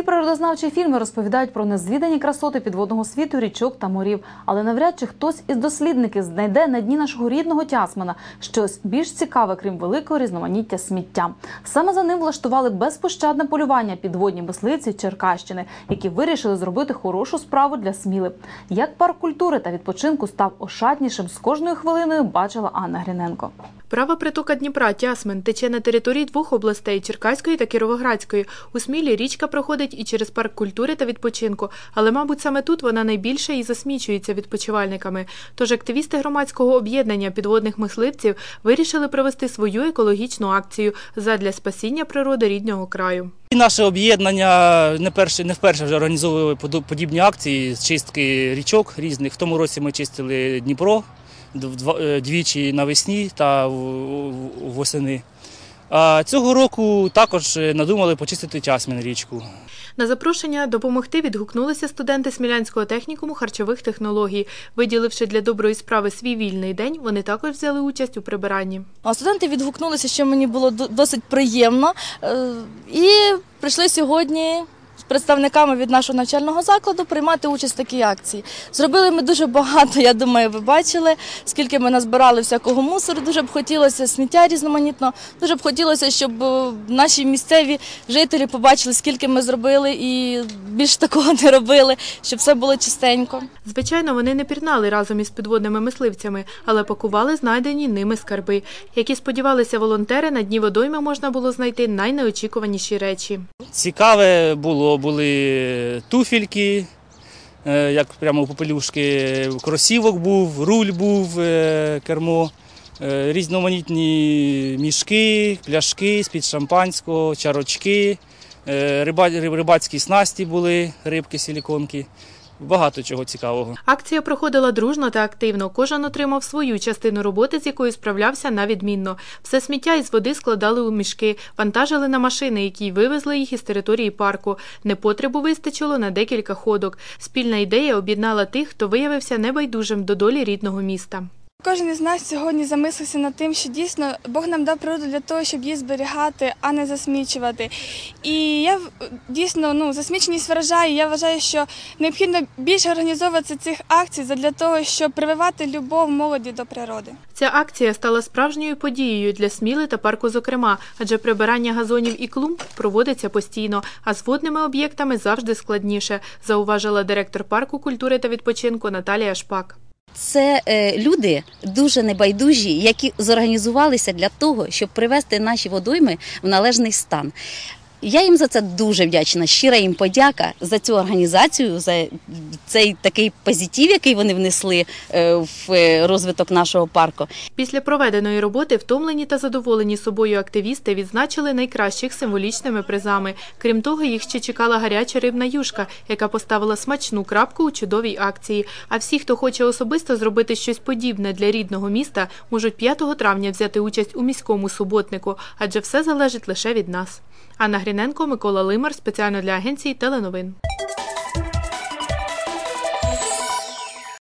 Ці природознавчі фільми розповідають про незвідані красоти підводного світу, річок та морів. Але навряд чи хтось із дослідників знайде на дні нашого рідного Тясмина щось більш цікаве, крім великого різноманіття сміття. Саме за ним влаштували безпощадне полювання підводні мисливці Черкащини, які вирішили зробити хорошу справу для сміли. Як парк культури та відпочинку став ошатнішим з кожною хвилиною, бачила Анна Гриненко. Права притока Дніпра Тясмин тече на території двох областей Черкаської та Кіровоградської. У Смілі річка проходить і через парк культури та відпочинку, але, мабуть, саме тут вона найбільше і засмічується відпочивальниками. Тож активісти громадського об'єднання підводних мисливців вирішили провести свою екологічну акцію задля спасіння природи рідного краю. І Наше об'єднання не перше, не вперше вже організовує подо- подібні акції з чистки річок різних. В тому році ми чистили Дніпро дв- двічі навесні та восени. А цього року також е, надумали почистити Тясмін річку. На запрошення допомогти відгукнулися студенти Смілянського технікуму харчових технологій. Виділивши для доброї справи свій вільний день, вони також взяли участь у прибиранні. А студенти відгукнулися, що мені було досить приємно. Е, І прийшли сьогодні представниками від нашого навчального закладу приймати участь в такій акції. Зробили ми дуже багато, я думаю, ви бачили, скільки ми назбирали всякого мусору. Дуже б хотілося сміття різноманітно. Дуже б хотілося, щоб е, наші місцеві жителі побачили, скільки ми зробили, і більше такого не робили, щоб все було чистенько. Звичайно, вони не пірнали разом із підводними мисливцями, але пакували знайдені ними скарби. Як і сподівалися волонтери, на дні водойми можна було знайти найнеочікуваніші речі. Цікаве було, були туфельки, е, як прямо попелюшки, кросівок був, руль був, е, кермо, е, різноманітні мішки, пляшки з-під шампанського, чарочки, риба- риб- рибацькі снасті були, рибки, силіконки. Багато чого цікавого. Акція проходила дружно та активно. Кожен отримав свою частину роботи, з якою справлявся на відмінно. Все сміття із води складали у мішки, вантажили на машини, які вивезли їх із території парку. Непотребу вистачило на декілька ходок. Спільна ідея об'єднала тих, хто виявився небайдужим до долі рідного міста. Кожен із нас сьогодні замислився над тим, що дійсно Бог нам дав природу для того, щоб її зберігати, а не засмічувати. І я дійсно ну засміченість вражає. Я вважаю, що необхідно більше організовувати цих акцій для того, щоб прививати любов молоді до природи. Ця акція стала справжньою подією для Сміли та парку зокрема, адже прибирання газонів і клумб проводиться постійно, а з водними об'єктами завжди складніше, зауважила директор парку культури та відпочинку Наталія Шпак. Це е, люди дуже небайдужі, які зорганізувалися для того, щоб привести наші водойми в належний стан. Я їм за це дуже вдячна. Щира їм подяка за цю організацію, за цей такий позитив, який вони внесли е, в е, розвиток нашого парку. Після проведеної роботи втомлені та задоволені собою активісти відзначили найкращих символічними призами. Крім того, їх ще чекала гаряча рибна юшка, яка поставила смачну крапку у чудовій акції. А всі, хто хоче особисто зробити щось подібне для рідного міста, можуть 5 травня взяти участь у міському суботнику, адже все залежить лише від нас. Анна Гріненко, Микола Лимар спеціально для агенції Теленовин.